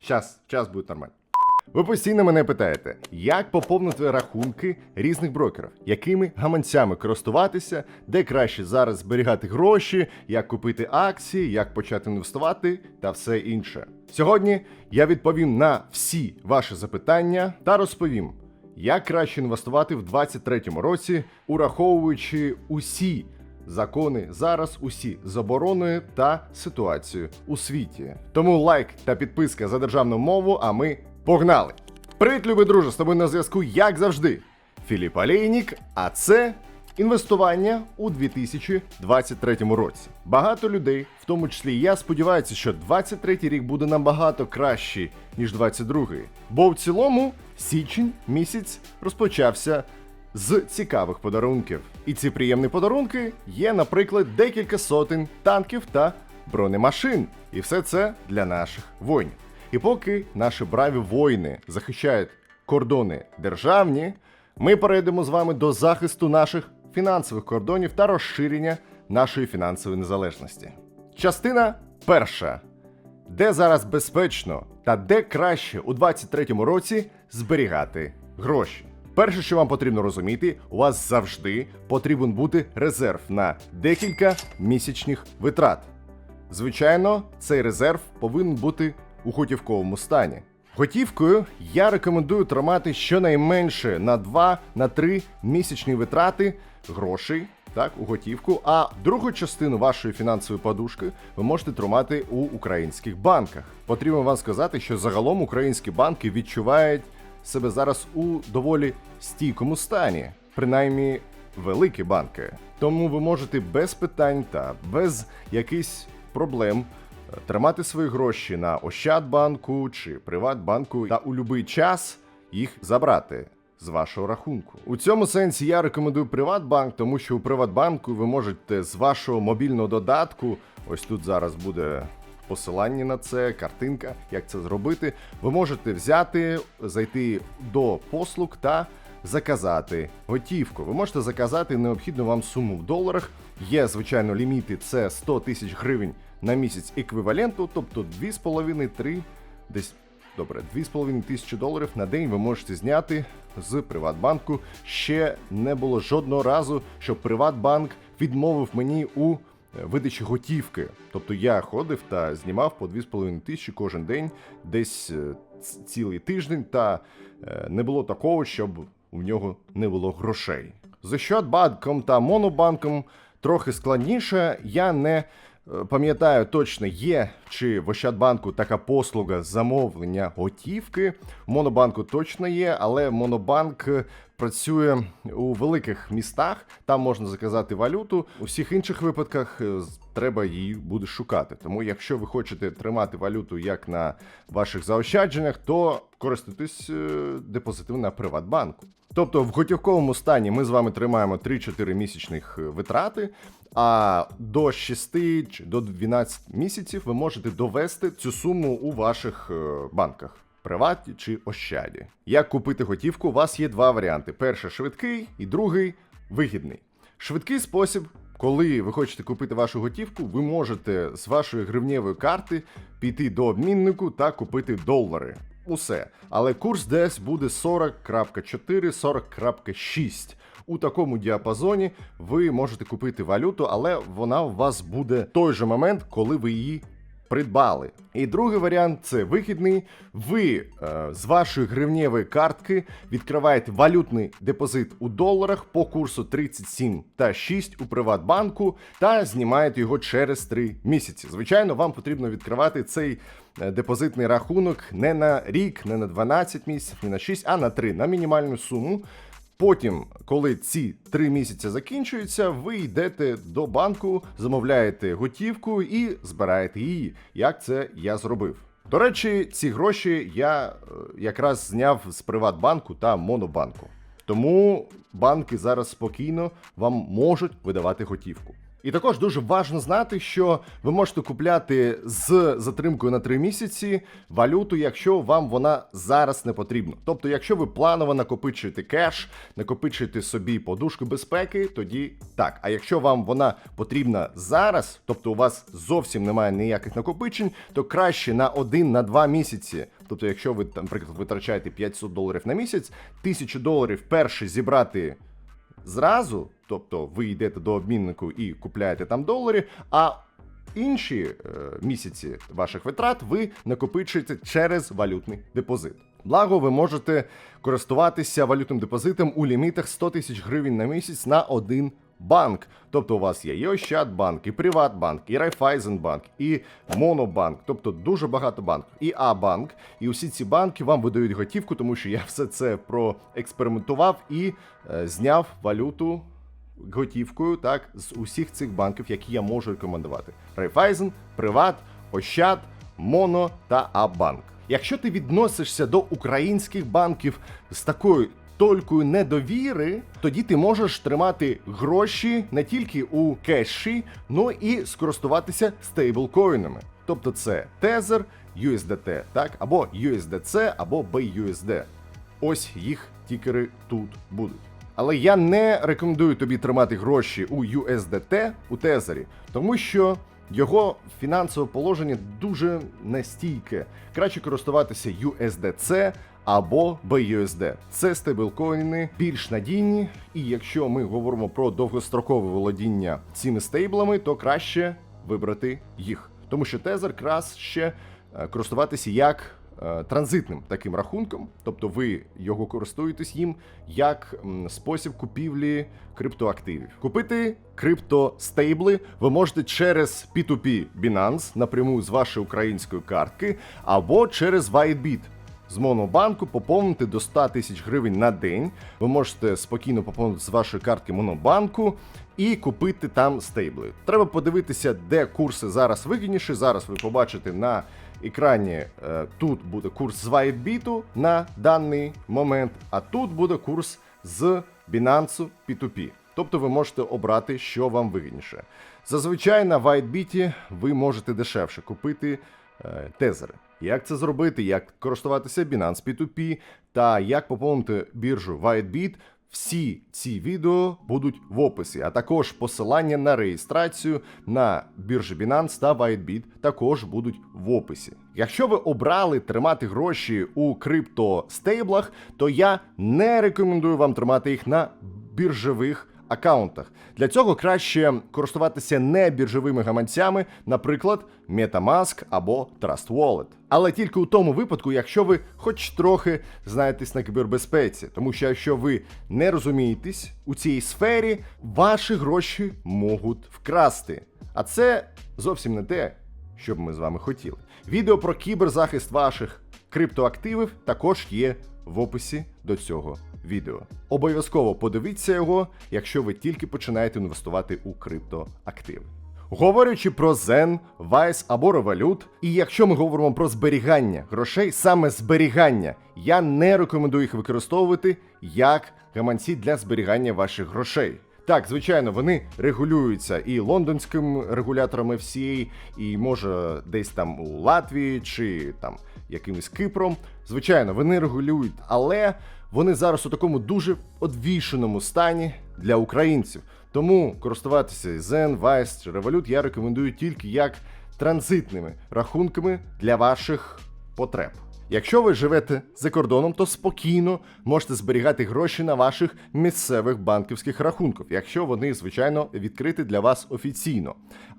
Щас, час буде нормально. Ви постійно мене питаєте, як поповнити рахунки різних брокерів, якими гаманцями користуватися, де краще зараз зберігати гроші, як купити акції, як почати інвестувати? Та все інше. Сьогодні я відповім на всі ваші запитання та розповім, як краще інвестувати в 2023 році, ураховуючи усі закони зараз, усі заборони та ситуацію у світі. Тому лайк та підписка за державну мову, а ми погнали! Привіт, любий друже! З тобою на зв'язку, як завжди, Філіп Алейнік, а це інвестування у 2023 році. Багато людей, в тому числі я, сподіваються, що 23 рік буде набагато кращий, ніж 22. Бо в цілому січень місяць розпочався з цікавих подарунків. І ці приємні подарунки є, наприклад, декілька сотень танків та бронемашин. І все це для наших воїнів. І поки наші браві воїни захищають кордони державні, ми перейдемо з вами до захисту наших фінансових кордонів та розширення нашої фінансової незалежності. Частина перша. Де зараз безпечно та де краще у 2023 році зберігати гроші? Перше, що вам потрібно розуміти, у вас завжди потрібен бути резерв на декілька місячних витрат. Звичайно, цей резерв повинен бути у готівковому стані. Готівкою я рекомендую тримати щонайменше на 2-3 місячні витрати грошей так, у готівку, а другу частину вашої фінансової подушки ви можете тримати у українських банках. Потрібно вам сказати, що загалом українські банки відчувають себе зараз у доволі стійкому стані, принаймні великі банки. Тому ви можете без питань та без якихось проблем е, тримати свої гроші на Ощадбанку чи Приватбанку та у будь-який час їх забрати. З вашого рахунку у цьому сенсі я рекомендую Приватбанк, тому що у Приватбанку ви можете з вашого мобільного додатку, ось тут зараз буде посилання на це, картинка, як це зробити. Ви можете взяти, зайти до послуг та заказати готівку. Ви можете заказати необхідну вам суму в доларах. Є, звичайно, ліміти це 100 тисяч гривень на місяць еквіваленту, тобто 2,5-3, десь добре, 2,5 тисячі доларів на день ви можете зняти з Приватбанку. Ще не було жодного разу, щоб Приватбанк відмовив мені у видачі готівки. Тобто я ходив та знімав по 2,5 тисячі кожен день, десь е, цілий тиждень, та е, не було такого, щоб у нього не було грошей. З Ощадбанком та Монобанком трохи складніше. Я не е, пам'ятаю точно, є чи в Ощадбанку така послуга замовлення готівки. В Монобанку точно є, але Монобанк е, працює у великих містах. Там можна заказати валюту. У всіх інших випадках е, треба її буде шукати. Тому, якщо ви хочете тримати валюту як на ваших заощадженнях, то користуйтесь е, депозитами на Приватбанку. Тобто в готівковому стані ми з вами тримаємо 3-4 місячних е, витрати, а до 6 чи до 12 місяців ви можете довести цю суму у ваших банках. Приваті чи Ощаді. Як купити готівку? У вас є два варіанти: перший швидкий і другий вигідний. Швидкий спосіб, коли ви хочете купити вашу готівку, ви можете з вашої гривнєвої карти піти до обміннику та купити долари. Усе. Але курс десь буде 40.4, 40.6. У такому діапазоні ви можете купити валюту, але вона у вас буде в той же момент, коли ви її придбали. І другий варіант це вихідний. Ви е, з вашої гривнєвої картки відкриваєте валютний депозит у доларах по курсу 37 та 6 у Приватбанку та знімаєте його через 3 місяці. Звичайно, вам потрібно відкривати цей е, депозитний рахунок не на рік, не на 12 місяців, не на 6, а на 3, на мінімальну суму. Потім, коли ці три місяці закінчуються, ви йдете до банку, замовляєте готівку і збираєте її, як це я зробив. До речі, ці гроші я е, якраз зняв з Приватбанку та Монобанку. Тому банки зараз спокійно вам можуть видавати готівку. І також дуже важливо знати, що ви можете купляти з затримкою на 3 місяці валюту, якщо вам вона зараз не потрібна. Тобто, якщо ви планово накопичуєте кеш, накопичуєте собі подушку безпеки, тоді так. А якщо вам вона потрібна зараз, тобто у вас зовсім немає ніяких накопичень, то краще на 1 на 2 місяці. Тобто, якщо ви наприклад, витрачаєте 500 доларів на місяць, 1000 доларів перше зібрати зразу, тобто ви йдете до обміннику і купляєте там долари, а інші е, місяці ваших витрат ви накопичуєте через валютний депозит. Благо, ви можете користуватися валютним депозитом у лімітах 100 тисяч гривень на місяць на один банк. Тобто у вас є і Ощадбанк, і Приватбанк, і Райфайзенбанк, і Монобанк, тобто дуже багато банків, і А-банк. І усі ці банки вам видають готівку, тому що я все це проекспериментував і е, зняв валюту готівкою так з усіх цих банків, які я можу рекомендувати: Райфайзен, Приват, Ощад, Моно та А-банк. Якщо ти відносишся до українських банків з такою толькою недовіри, тоді ти можеш тримати гроші не тільки у кеші, но і скористуватися стейблкоїнами. Тобто це Tether, USDT, так, або USDC, або BUSD. Ось їх тікери тут будуть. Але я не рекомендую тобі тримати гроші у USDT у Тезері, тому що його фінансове положення дуже нестійке. Краще користуватися USDC або BUSD. Це стейблкоїни більш надійні, і якщо ми говоримо про довгострокове володіння цими стейблами, то краще вибрати їх, тому що Тезер краще е, користуватися як е, транзитним таким рахунком, тобто ви його користуєтесь їм як спосіб купівлі криптоактивів. Купити криптостейбли ви можете через P2P Binance напряму з вашої української картки або через WhiteBit. З Монобанку поповнити до 100 тисяч гривень на день. Ви можете спокійно поповнити з вашої картки Монобанку і купити там стейбли. Треба подивитися, де курси зараз вигідніші. Зараз ви побачите на екрані. е, Тут буде курс з WhiteBit на даний момент, а тут буде курс з Binance P2P. Тобто ви можете обрати, що вам вигідніше. Зазвичай на WhiteBit ви можете дешевше купити е, тезери. Як це зробити, як користуватися Binance P2P та як поповнити біржу WhiteBit, всі ці відео будуть в описі, а також посилання на реєстрацію на біржі Binance та WhiteBit також будуть в описі. Якщо ви обрали тримати гроші у криптостейблах, то я не рекомендую вам тримати їх на біржових аккаунтах. Для цього краще користуватися не біржовими гаманцями, наприклад, MetaMask або Trust Wallet. Але тільки у тому випадку, якщо ви хоч трохи знаєтесь на кібербезпеці, тому що якщо ви не розумієтесь у цій сфері, ваші гроші можуть вкрасти. А це зовсім не те, що б ми з вами хотіли. Відео про кіберзахист ваших криптоактивів також є в описі до цього відео. Обов'язково подивіться його, якщо ви тільки починаєте інвестувати у криптоактиви. Говорячи про Zen, Vice або Revolut, і якщо ми говоримо про зберігання грошей, саме зберігання, я не рекомендую їх використовувати як гаманці для зберігання ваших грошей. Так, звичайно, вони регулюються і лондонським регулятором FCA, і може десь там у Латвії чи там якимось Кипром. Звичайно, вони регулюють, але вони зараз у такому дуже одвішеному стані для українців. Тому користуватися Zen, Vice чи Revolut я рекомендую тільки як транзитними рахунками для ваших потреб. Якщо ви живете за кордоном, то спокійно можете зберігати гроші на ваших місцевих банківських рахунках, якщо вони, звичайно, відкриті для вас офіційно.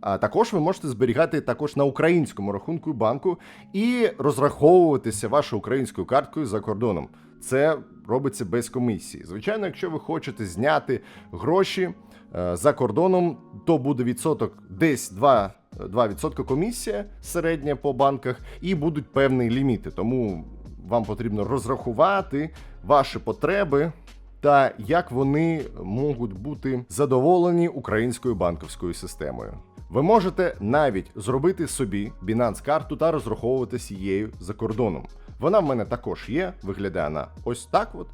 А також ви можете зберігати також на українському рахунку банку і розраховуватися вашою українською карткою за кордоном. Це робиться без комісії. Звичайно, якщо ви хочете зняти гроші е, за кордоном, то буде відсоток десь 2 2% комісія середня по банках, і будуть певні ліміти. Тому вам потрібно розрахувати ваші потреби та як вони можуть бути задоволені українською банківською системою. Ви можете навіть зробити собі Binance карту та розраховуватися її за кордоном. Вона в мене також є, виглядає вона ось так. От.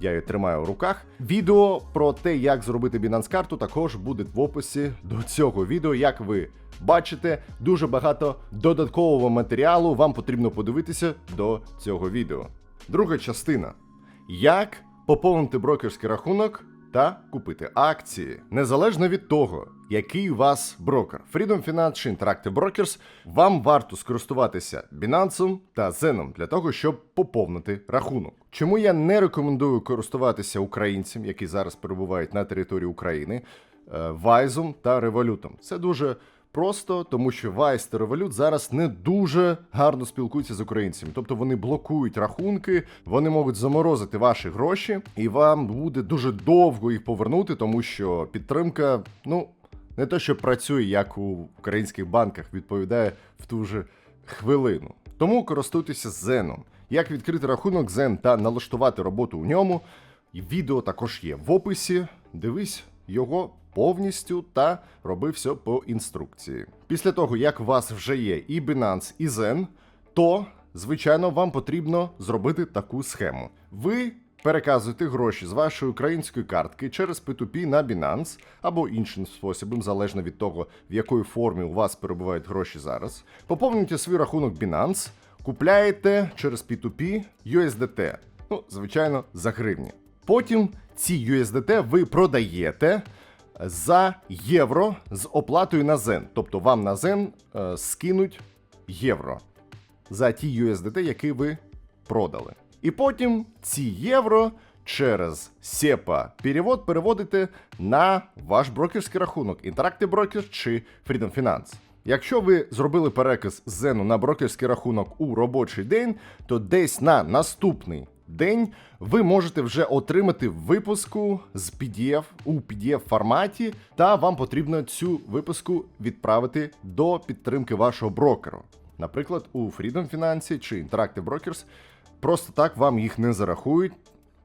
я її тримаю в руках. Відео про те, як зробити Binance карту, також буде в описі до цього відео. Як ви бачите, дуже багато додаткового матеріалу вам потрібно подивитися до цього відео. Друга частина: як поповнити брокерський рахунок та купити акції. Незалежно від того, який у вас брокер, Freedom Finance чи Interactive Brokers, вам варто скористуватися Binance та Zen для того, щоб поповнити рахунок. Чому я не рекомендую користуватися українцям, які зараз перебувають на території України, Вайзом та Револютом? Це дуже Просто тому, що Vice та Revolut зараз не дуже гарно спілкуються з українцями. Тобто вони блокують рахунки, вони можуть заморозити ваші гроші, і вам буде дуже довго їх повернути, тому що підтримка, ну не те, що працює, як у українських банках, відповідає в ту же хвилину. Тому користуйтеся Зеном. Як відкрити рахунок Zen та налаштувати роботу у ньому. Відео також є в описі. Дивись його повністю та роби все по інструкції. Після того, як у вас вже є і Binance, і Zen, то, звичайно, вам потрібно зробити таку схему. Ви переказуєте гроші з вашої української картки через P2P на Binance або іншим способом, залежно від того, в якої формі у вас перебувають гроші зараз. Поповнюєте свій рахунок Binance, купляєте через P2P USDT. Ну, звичайно, за гривні. Потім ці USDT ви продаєте за євро з оплатою на Zen. Тобто вам на Zen е, скинуть євро за ті USDT, які ви продали. І потім ці євро через SEPA перевод переводите на ваш брокерський рахунок Interactive Brokers чи Freedom Finance. Якщо ви зробили переказ з Зену на брокерський рахунок у робочий день, то десь на наступний день ви можете вже отримати випуску з PDF у PDF форматі, та вам потрібно цю випуску відправити до підтримки вашого брокеру. Наприклад, у Freedom Finance чи Interactive Brokers просто так вам їх не зарахують.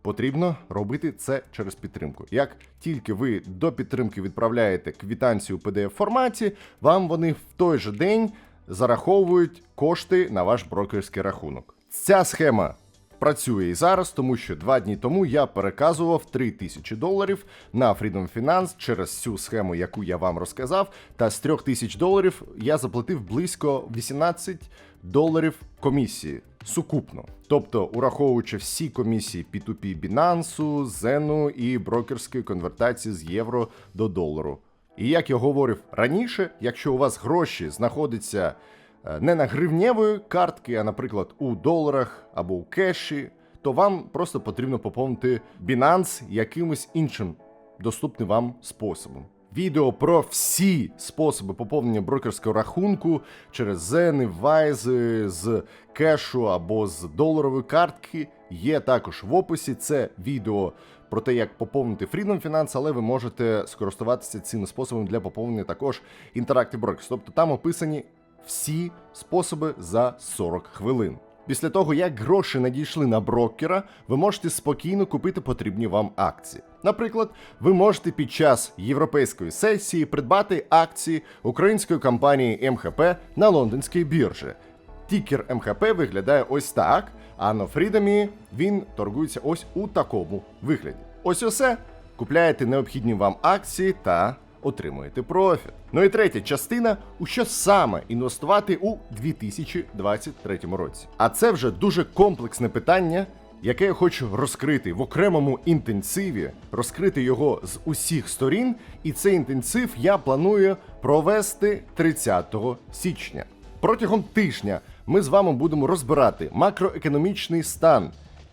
Потрібно робити це через підтримку. Як тільки ви до підтримки відправляєте квітанцію у pdf форматі, вам вони в той же день зараховують кошти на ваш брокерський рахунок. Ця схема працює і зараз, тому що два дні тому я переказував 3 тисячі доларів на Freedom Finance через цю схему, яку я вам розказав. Та з 3 тисяч доларів я заплатив близько 18 доларів комісії сукупно. Тобто, ураховуючи всі комісії P2P Binance, Zenu і брокерської конвертації з євро до долару. І як я говорив раніше, якщо у вас гроші знаходяться е, не на гривневої картки, а, наприклад, у доларах або у кеші, то вам просто потрібно поповнити Binance якимось іншим доступним вам способом. Відео про всі способи поповнення брокерського рахунку через зени, вайзи з кешу або з доларової картки є також в описі. Це відео про те, як поповнити Freedom Finance, але ви можете скористуватися цим способом для поповнення також Interactive Brokers. Тобто там описані всі способи за 40 хвилин. Після того, як гроші надійшли на брокера, ви можете спокійно купити потрібні вам акції. Наприклад, ви можете під час європейської сесії придбати акції української компанії МХП на лондонській біржі. Тікер МХП виглядає ось так, а на Фрідомі він торгується ось у такому вигляді. Ось усе. Купляєте необхідні вам акції та отримуєте профіт. Ну і третя частина, у що саме інвестувати у 2023 році. А це вже дуже комплексне питання, яке я хочу розкрити в окремому інтенсиві, розкрити його з усіх сторін. І цей інтенсив я планую провести 30 січня. Протягом тижня ми з вами будемо розбирати макроекономічний стан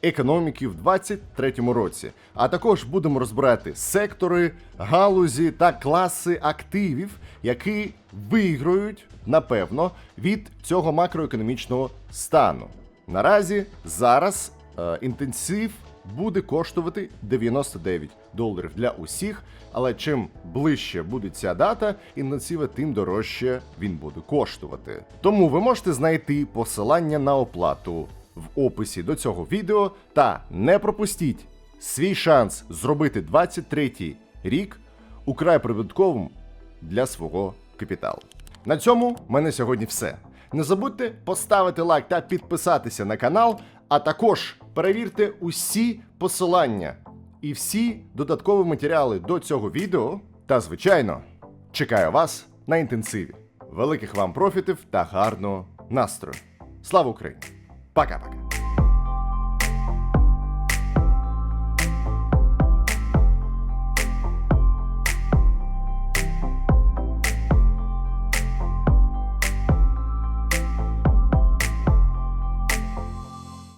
економіки в 2023 році. А також будемо розбирати сектори, галузі та класи активів, які виграють, напевно, від цього макроекономічного стану. Наразі зараз е, інтенсив буде коштувати 99 доларів для усіх. Але чим ближче буде ця дата інтенсива, тим дорожче він буде коштувати. Тому ви можете знайти посилання на оплату в описі до цього відео та не пропустіть свій шанс зробити 23-й рік украй прибутковим для свого капіталу. На цьому в мене сьогодні все. Не забудьте поставити лайк та підписатися на канал, А також перевірте усі посилання і всі додаткові матеріали до цього відео. Та, звичайно, чекаю вас на інтенсиві. Великих вам профітів та гарного настрою. Слава Україні! Пока-пока!